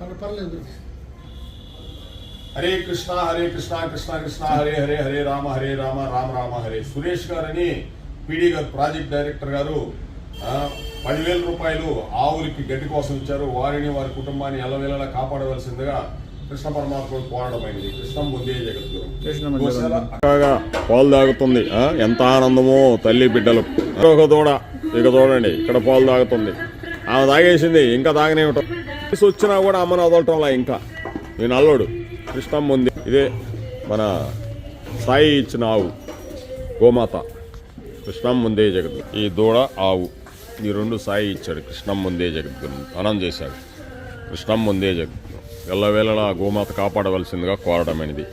పర్లేదు, హరే కృష్ణ హరే కృష్ణ కృష్ణ కృష్ణ హరే హరే హరే రామ హరే రామ రామ రామ హరే. సురేష్ గారని పీడీ గారు ప్రాజెక్ట్ డైరెక్టర్ గారు ఆ, పదివేల రూపాయలు ఆవులకి గడ్డి కోసం ఇచ్చారు. వారిని వారి కుటుంబాన్ని ఎల్లవేళలా కాపాడవలసిందిగా కృష్ణ పరమాత్మ పోరాడమైనది కృష్ణం ముందే జగద్గురు. పాలు తాగుతుంది ఆ, ఎంత ఆనందమో తల్లి బిడ్డలు. ఒక దూడ ఇక చూడండి ఇక్కడ పాలు తాగుతుంది. ఆమె తాగేసింది ఇంకా తాగనేమిటం వచ్చినా కూడా అమ్మని వదలటంలా ఇంకా. నేను అల్లుడు కృష్ణం ఉంది. ఇదే మన సాయి ఇచ్చిన ఆవు గోమాత. కృష్ణం ముందే జగద్గురు. ఈ దూడ ఆవు ఈ రెండు సాయి ఇచ్చాడు. కృష్ణం ముందే జగద్గురు. అనం చేశాడు. కృష్ణం ముందే జగద్గురు. ఎల్లవేళలా గోమాత కాపాడవలసిందిగా కోరడమైనది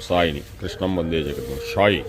సాయిని. కృష్ణం ముందే జగద్గురు. సాయి.